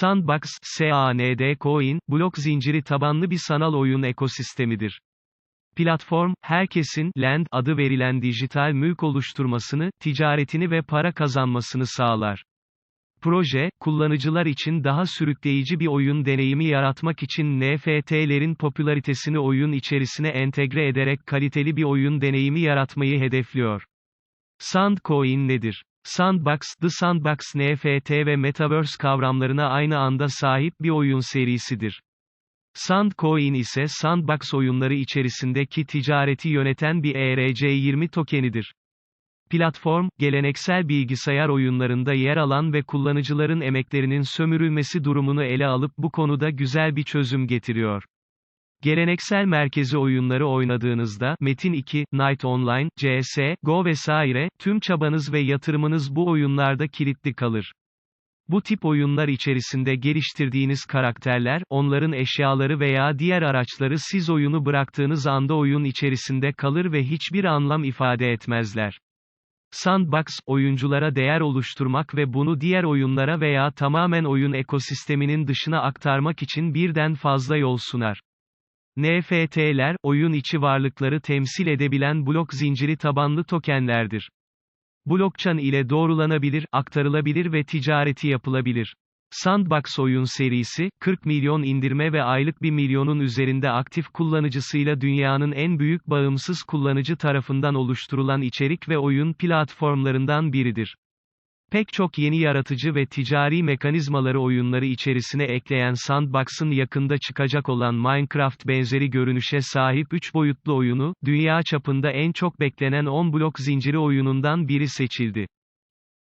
Sandbox, SAND Coin, blok zinciri tabanlı bir sanal oyun ekosistemidir. Platform, herkesin Land adı verilen dijital mülk oluşturmasını, ticaretini ve para kazanmasını sağlar. Proje, kullanıcılar için daha sürükleyici bir oyun deneyimi yaratmak için NFT'lerin popülaritesini oyun içerisine entegre ederek kaliteli bir oyun deneyimi yaratmayı hedefliyor. Sandcoin nedir? Sandbox, The Sandbox NFT ve Metaverse kavramlarına aynı anda sahip bir oyun serisidir. Sandcoin ise Sandbox oyunları içerisindeki ticareti yöneten bir ERC20 tokenidir. Platform, geleneksel bilgisayar oyunlarında yer alan ve kullanıcıların emeklerinin sömürülmesi durumunu ele alıp bu konuda güzel bir çözüm getiriyor. Geleneksel merkezi oyunları oynadığınızda, Metin 2, Night Online, CS, Go vesaire, tüm çabanız ve yatırımınız bu oyunlarda kilitli kalır. Bu tip oyunlar içerisinde geliştirdiğiniz karakterler, onların eşyaları veya diğer araçları siz oyunu bıraktığınız anda oyun içerisinde kalır ve hiçbir anlam ifade etmezler. Sandbox, oyunculara değer oluşturmak ve bunu diğer oyunlara veya tamamen oyun ekosisteminin dışına aktarmak için birden fazla yol sunar. NFT'ler, oyun içi varlıkları temsil edebilen blok zinciri tabanlı tokenlerdir. Blockchain ile doğrulanabilir, aktarılabilir ve ticareti yapılabilir. Sandbox oyun serisi, 40 milyon indirme ve aylık 1 milyonun üzerinde aktif kullanıcısıyla dünyanın en büyük bağımsız kullanıcı tarafından oluşturulan içerik ve oyun platformlarından biridir. Pek çok yeni yaratıcı ve ticari mekanizmaları oyunları içerisine ekleyen Sandbox'ın yakında çıkacak olan Minecraft benzeri görünüşe sahip 3 boyutlu oyunu, dünya çapında en çok beklenen 10 blok zinciri oyunundan biri seçildi.